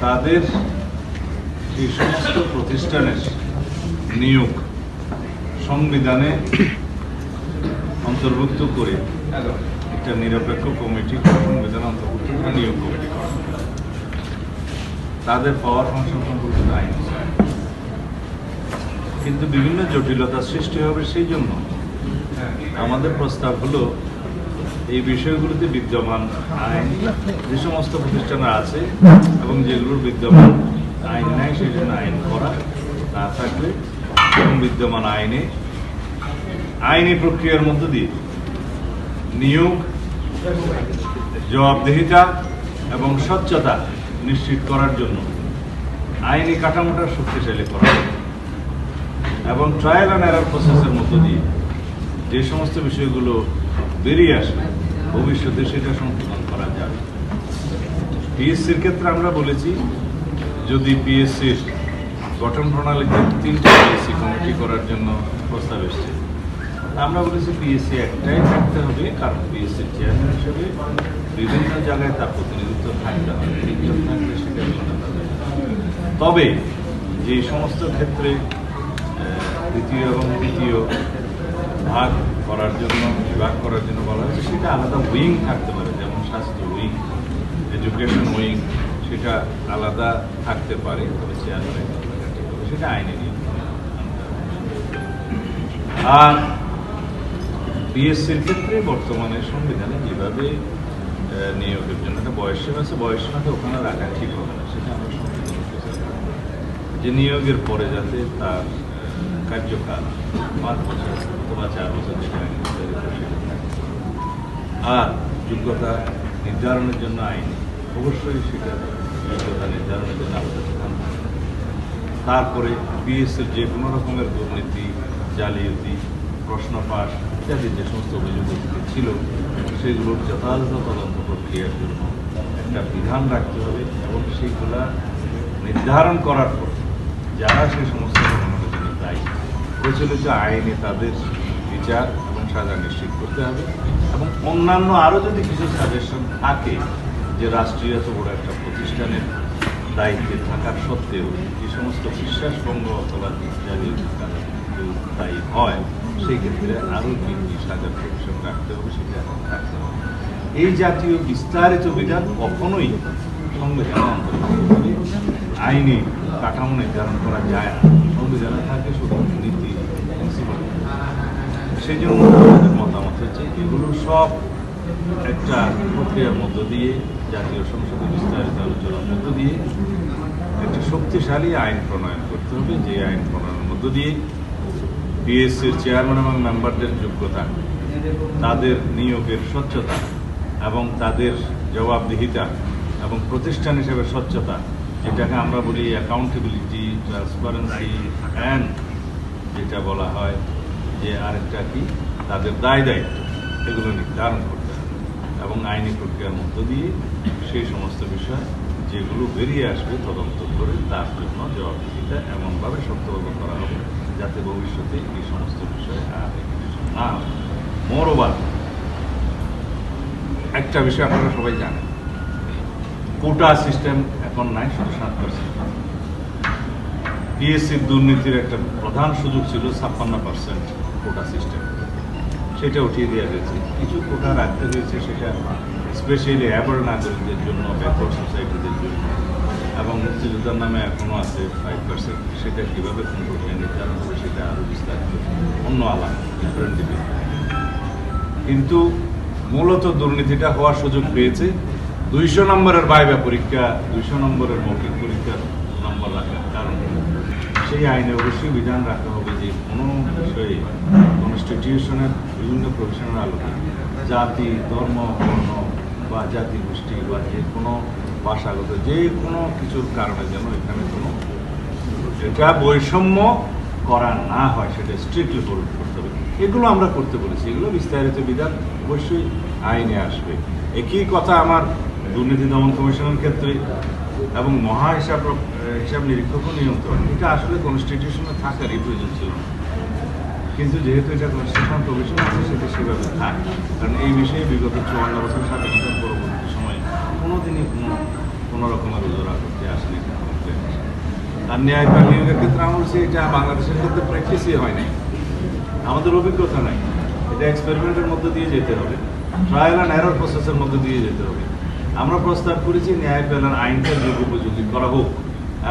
তাদের এই সমস্ত প্রতিষ্ঠানের নিয়োগ সংবিধানে অন্তর্ভুক্ত করে একটা নিরপেক্ষ কমিটি সংবিধান অন্তর্ভুক্ত করে নিয়োগ কমিটি করা তাদের পাওয়ার ফাংশন সম্পর্কিত আইন কিন্তু বিভিন্ন জটিলতা সৃষ্টি হবে সেই জন্য আমাদের প্রস্তাব হলো এই বিষয়গুলোতে বিদ্যমান আইন, যে সমস্ত প্রতিষ্ঠান আছে এবং যেগুলোর বিদ্যমান আইন নাই, সেই জন্য আইন করা না থাকলে এবং বিদ্যমান আইনে, আইনি প্রক্রিয়ার মধ্য দিয়ে নিয়োগ, জবাবদিহিতা এবং স্বচ্ছতা নিশ্চিত করার জন্য আইনি কাঠামোটা শক্তিশালী করা এবং ট্রায়াল অ্যান্ড এরার প্রসেসের মধ্য দিয়ে যে সমস্ত বিষয়গুলো বেরিয়ে আসবে ভবিষ্যতে সেটা সংশোধন করা যাবে পিএসসির ক্ষেত্রে আমরা বলেছি, যদি পিএসসির গঠন প্রণালীতে তিনটা পিএসসি কমিটি করার জন্য প্রস্তাব এসছে আমরা বলেছি পিএসসি একটাই থাকতে হবে, কারণ পিএসসির চেয়ারম্যান হিসেবে বিভিন্ন জায়গায় তার প্রতিনিধিত্ব থাকতে হবে, তিনজন থাকলে সেটা। তবে যে সমস্ত ক্ষেত্রে দ্বিতীয় এবং তৃতীয় ভাগ করার জন্য, বিভাগ করার জন্য বলা হয়েছে, সেটা আলাদা উইং থাকতে পারে, যেমন স্বাস্থ্য উইং এডুকেশন উইং সেটা আলাদা থাকতে পারে, তবে চেয়ারম্যান সেটা আইনে আর বিএসসির ক্ষেত্রে বর্তমানে সংবিধানে যেভাবে নিয়োগের জন্য একটা বয়সসীমা আছে বয়সসীমাটা ওখানে রাখা ঠিক হবে না, সেটা আমরা সংবিধান যে নিয়োগের পরে যাতে তার কার্যকাল পাঁচ বছর আর যোগ্যতা নির্ধারণের জন্য আইন, অবশ্যই সেটা যোগ্যতা নির্ধারণের জন্য তারপরে বিএসএর যে কোনো রকমের দুর্নীতি, জালিয়াতি, প্রশ্ন পাস ইত্যাদি যে সমস্ত অভিযোগ ছিল, সেগুলোর যথাযথ তদন্ত প্রক্রিয়ার জন্য একটা বিধান রাখতে হবে এবং সেইগুলা নির্ধারণ করার পর যারা সেই সমস্ত দায়ী, প্রচলিত আইনে তাদের বিচার এবং সাজা নিশ্চিত করতে হবে। এবং অন্যান্য আরও যদি কিছু সাজেশন থাকে যে রাষ্ট্রীয় এত বড় একটা প্রতিষ্ঠানের দায়িত্বে থাকার সত্ত্বেও যে সমস্ত বিশ্বাসভঙ্গ অথবা জাতীয় দায়ী হয়, সেই ক্ষেত্রে আরও কি সাজার প্রভিশন রাখতে হবে, সেটা থাকতে হবে। এই জাতীয় বিস্তারিত বিধান কখনোই সংবিধানে আইনে কাঠামো নির্ধারণ করা যায় না। সংবিধানে থাকে শুধু নীতি প্রিন্সিপাল সেই জন্য আমাদের মতামত হচ্ছে এগুলো সব একটা প্রক্রিয়ার মধ্য দিয়ে, জাতীয় সংসদে বিস্তারিত আলোচনার মধ্য দিয়ে একটা শক্তিশালী আইন প্রণয়ন করতে হবে। যে আইন প্রণয়নের মধ্য দিয়ে বিএসসির চেয়ারম্যান এবং মেম্বারদের যোগ্যতা, তাদের নিয়োগের স্বচ্ছতা এবং তাদের জবাবদিহিতা এবং প্রতিষ্ঠান হিসেবে স্বচ্ছতা যেটাকে আমরা বলি অ্যাকাউন্টেবিলিটি ট্রান্সপারেন্সি অ্যান্ড যেটা বলা হয় যে আরেকটা কি? তাদের দায় দায়িত্ব। এগুলো নির্ধারণ করতে হবে। এবং আইনি প্রক্রিয়ার মধ্য দিয়ে সেই সমস্ত বিষয় যেগুলো বেরিয়ে আসবে তদন্ত করে তার জন্য জবাবদিহিতা এমনভাবে শক্তভাবে করা হবে যাতে ভবিষ্যতে এই সমস্ত বিষয়ে আর না হয়। একটা বিষয় আপনারা সবাই জানেন। কোটা সিস্টেম এখন নাই, শুধু সাত পার্সেন্ট পিএসসির দুর্নীতির একটা প্রধান সুযোগ ছিল ছাপ্পান্ন পার্সেন্ট কোটা সিস্টেম সেটা উঠিয়ে দেওয়া হয়েছে। কিছু কোটা রাখতে হয়েছে, সেটা স্পেশালি অ্যাবল নাগরিকদের জন্য ব্যাকওয়ার্ড সোসাইটিদের জন্য। এবং মুক্তিযোদ্ধার নামে এখনও আছে ফাইভ পার্সেন্ট সেটা কীভাবে কোন প্রক্রিয়া নির্ধারণ হবে সেটা আরও বিস্তারিত। অন্য আলাদা ডিফারেন্ট ডিবেট কিন্তু মূলত দুর্নীতিটা হওয়ার সুযোগ পেয়েছে। দুইশো নম্বরের বাইবা পরীক্ষা, দুইশো নম্বরের মৌখিক পরীক্ষার নম্বর রাখার কারণ। সেই আইনে অবশ্যই বিধান রাখা কোনো বিষয়ে কনস্টিটিউশনের বিভিন্ন প্রভিশনের আলোকে জাতি, ধর্ম, বর্ণ বা জাতি গোষ্ঠী বা যে কোনো ভাষাগত, যে কোনো কিছুর কারণে যেন এখানে কোনো এটা বৈষম্য করা না হয়, সেটা স্ট্রিক্টলি করতে হবে। এগুলো আমরা করতে বলেছি। এগুলো বিস্তারিত বিধান অবশ্যই আইনে আসবে। একই কথা আমার দুর্নীতি দমন কমিশনের ক্ষেত্রে এবং মহা হিসাব হিসাব নিরীক্ষক নিয়ন্ত্রণ এটা আসলে কনস্টিটিউশনে থাকারই প্রয়োজন ছিল না। কিন্তু যেহেতু এটা কনস্টিটিউশন প্রভিশন আছে সেটা সেভাবে থাক। কারণ এই বিষয়ে বিগত চুয়ান্ন বছর স্বাধীনতার পরবর্তী সময়ে কোনোদিনই কোনো কোনো রকমের ওজোর আপত্তি আসেনি। আর ন্যায়পাল নিয়োগের ক্ষেত্রে আমার বলছি এটা বাংলাদেশের ক্ষেত্রে প্র্যাকটিসই হয় নাই। আমাদের অভিজ্ঞতা নাই। এটা এক্সপেরিমেন্টের মধ্যে দিয়ে যেতে হবে। ট্রায়াল অ্যান্ড এরর প্রসেসের মধ্যে দিয়ে যেতে হবে। আমরা প্রস্তাব করেছি ন্যায়পালের আইনটা যোগ উপযোগী করা হোক।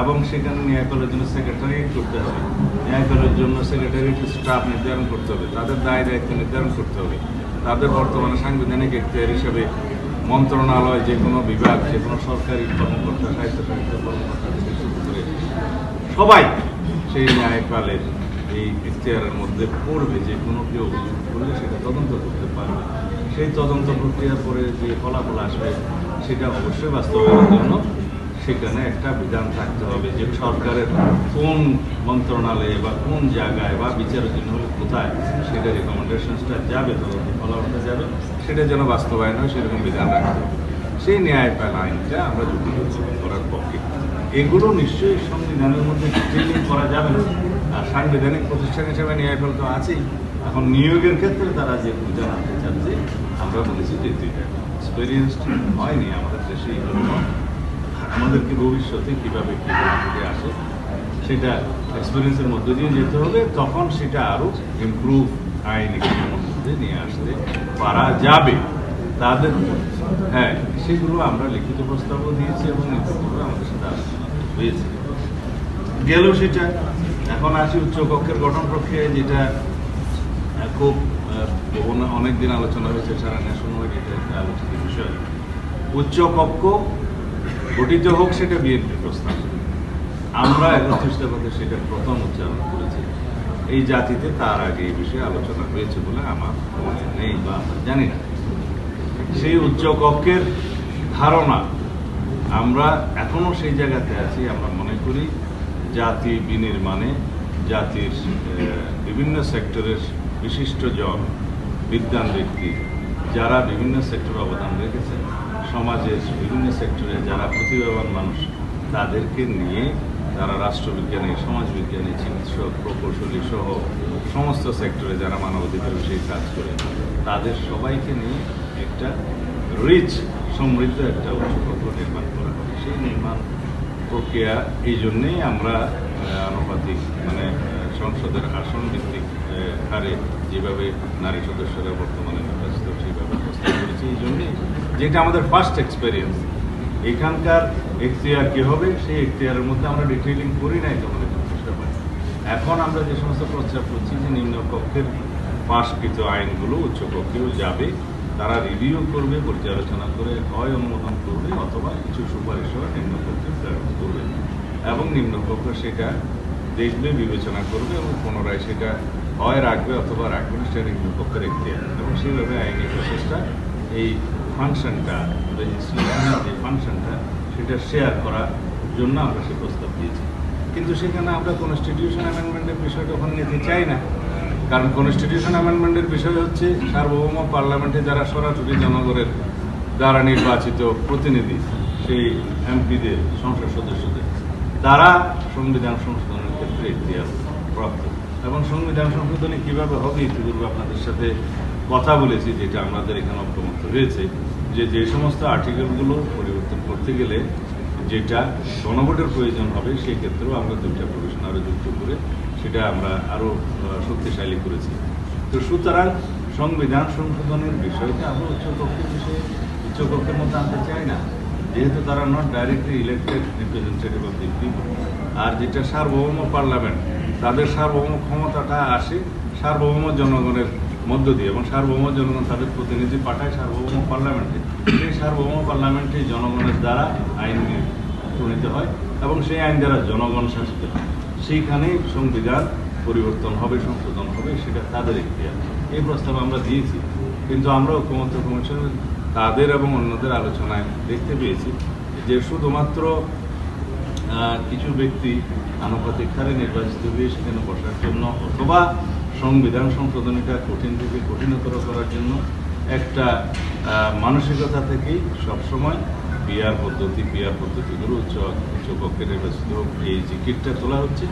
এবং সেখানে ন্যায়পালের জন্য সেক্রেটারিয়েট করতে হবে। ন্যায়পালের জন্য সেক্রেটারিয়েট স্টাফ নির্ধারণ করতে হবে। তাদের দায় দায়িত্ব নির্ধারণ করতে হবে। তাদের বর্তমানে সাংবিধানিক এখতিয়ার হিসেবে মন্ত্রণালয়, যে কোনো বিভাগ, যে কোনো সরকারি কর্মকর্তা সাহিত্য সাহিত্য কর্মকর্তা থেকে শুরু করে সবাই সেই ন্যায়পালের এই ইখতিয়ারের মধ্যে পড়বে। যে কোনো কেউ অভিযোগ করলে সেটা তদন্ত করতে পারবে। সেই তদন্ত প্রক্রিয়ার পরে যে ফলাফল আসবে, সেটা অবশ্যই বাস্তবায়নের জন্য সেখানে একটা বিধান থাকতে হবে যে সরকারের কোন মন্ত্রণালয়ে বা কোন জায়গায় বা বিচারের জন্য কোথায় সেটা রেকমেন্ডেশনসটা যাবে, তদন্ত ফলাফলটা যাবে, সেটা যেন বাস্তবায়ন হয়, সেরকম বিধান রাখতে হবে। সেই ন্যায়পাল আইনটা আমরা যদি করার পক্ষে। এগুলো নিশ্চয়ই সংবিধানের মধ্যে ডিটেলিং করা যাবে না। আর সাংবিধানিক প্রতিষ্ঠান হিসেবে ন্যায় ন্যায়পাল তো আছেই। এখন নিয়োগের ক্ষেত্রে তারা যে বিধান আনতে চাচ্ছে, আমরা বলেছি যে দুইটা এক্সপিরিয়েন্স হয়নি, আমাদের দেশে এই আমাদেরকে ভবিষ্যতে কীভাবে কী আসে, সেটা এক্সপিরিয়েন্সের মধ্যে দিয়ে যেতে হবে। তখন সেটা আরও ইমপ্রুভ আইন মধ্যে নিয়ে আসতে পারা যাবে। তাদের হ্যাঁ সেগুলো আমরা লিখিত প্রস্তাবও দিয়েছি এবং লিখিতভাবে আমাদের সাথে আলোচনা হয়েছে। গেল সেটা। এখন আসি উচ্চ কক্ষের গঠন প্রক্রিয়ায়, যেটা খুব অনেক দিন আলোচনা হয়েছে সারা ন্যাশনাল আলোচিত বিষয়। উচ্চ কক্ষ গঠিত হোক, সেটা বিএনপি প্রস্তাব। আমরা একত্রিশ দফাতে সেটা প্রথম উচ্চারণ করেছি। এই জাতিতে তার আগে এই বিষয়ে আলোচনা হয়েছে বলে আমার মনে নেই বা আমরা জানি না। সেই উচ্চ কক্ষের ধারণা আমরা এখনও সেই জায়গাতে আছি, আমরা মনে করি জাতি বিনির্মাণে, জাতির বিভিন্ন সেক্টরের বিশিষ্ট জন বিদ্যান ব্যক্তি, যারা বিভিন্ন সেক্টরে অবদান রেখেছেন সমাজের, বিভিন্ন সেক্টরে যারা প্রতিভাবান মানুষ, তাদেরকে নিয়ে যারা রাষ্ট্রবিজ্ঞানী, সমাজবিজ্ঞানী, চিকিৎসক, প্রকৌশলী সহ সমস্ত সেক্টরে যারা মানবাধিকার বিষয়ে কাজ করে, তাদের সবাইকে নিয়ে একটা রিচ সমৃদ্ধ একটা উচ্চকক্ষ নির্মাণ করা হবে। সেই নির্মাণ প্রক্রিয়া এই জন্যেই আমরা আনুপাতিক মানে সংসদের আসন ভিত্তিক হারে যেভাবে নারী সদস্যরা বর্তমানে নির্বাচিত, সেইভাবে প্রস্তাব করেছি। এই জন্যেই যেটা আমাদের ফার্স্ট এক্সপেরিয়েন্স এখানকার এখতিয়ার কি হবে? সেই এখতিয়ারের মধ্যে আমরা ডিটেইলিং করি নাই তখন এখন চেষ্টা পাই এখন আমরা যে সমস্ত প্রস্তাব করছি যে নিম্নকক্ষের পাশকৃত আইনগুলো উচ্চকক্ষেও যাবে, তারা রিভিউ করবে, পর্যালোচনা করে হয় অনুমোদন করবে, অথবা কিছু সুপারিশ সহ নিম্নকক্ষে প্রেরণ করবে। এবং নিম্নকক্ষ সেটা দেখবে, বিবেচনা করবে এবং পুনরায় সেটা হয়, রাখবে, অথবা রাখবে না সেটা নিম্নকক্ষের এখতিয়ার। এবং সেইভাবে আইনি প্রচেষ্টা এই ফাংশনটা লেজিসলেশনের যে ফাংশনটা সেটা শেয়ার করার জন্য আমরা সে প্রস্তাব দিয়েছি। কিন্তু সেখানে আমরা কনস্টিটিউশন অ্যামেন্ডমেন্টের বিষয়টা ওখানে নিতে চাই না। কারণ কনস্টিটিউশন অ্যামেন্ডমেন্টের বিষয় হচ্ছে সার্বভৌম পার্লামেন্টে যারা সরাসরি জনগণের দ্বারা নির্বাচিত প্রতিনিধি সেই এমপিদের সংসদ সদস্যদের তারা সংবিধান সংশোধনের ক্ষেত্রে এখতিয়ার প্রাপ্ত। এবং সংবিধান সংশোধনী কীভাবে হবে ইতিপূর্বে আপনাদের সাথে কথা বলেছি, যেটা আমাদের এখানে ঐক্যমত্য হয়েছে যে যে সমস্ত আর্টিকেলগুলো পরিবর্তন করতে গেলে যেটা গণভোটের প্রয়োজন হবে সেই ক্ষেত্রেও আমরা দুইটা প্রভিশন আরও যুক্ত করে সেটা আমরা আরও শক্তিশালী করেছি। তো সুতরাং সংবিধান সংশোধনের বিষয়টা আমরা উচ্চকক্ষের বিষয়ে উচ্চকক্ষের মধ্যে আনতে চাই না। যেহেতু তারা not directly elected representative of the people আর যেটা সার্বভৌম পার্লামেন্ট তাদের সার্বভৌম ক্ষমতাটা আসে সার্বভৌম জনগণের মধ্য দিয়ে এবং সার্বভৌম জনগণ তাদের প্রতিনিধি পাঠায় সার্বভৌম পার্লামেন্টে। সেই সার্বভৌম পার্লামেন্টে জনগণের দ্বারা আইন প্রণীত হয় এবং সেই আইন দ্বারা জনগণ শাসিত হয়। সেইখানেই সংবিধান পরিবর্তন হবে, সংশোধন হবে, সেটা তাদের ইতিহাস। এই প্রস্তাব আমরা দিয়েছি, কিন্তু আমরা ঐক্যমত্য কমিশনের তাদের এবং অন্যদের আলোচনায় দেখতে পেয়েছি যে শুধুমাত্র কিছু ব্যক্তি আনুপাতিক হারে নির্বাচিত হয়ে সেখানে বসার জন্য অথবা সংবিধান সংশোধনীটা কঠিন থেকে কঠিনতর করার জন্য একটা মানসিকতা থেকেই সবসময় বিয়ার পদ্ধতি, বিয়ার পদ্ধতিগুলো উচ্চ, উচ্চকক্ষে নির্বাচিত হোক, এই জিকিরটা তোলা হচ্ছে।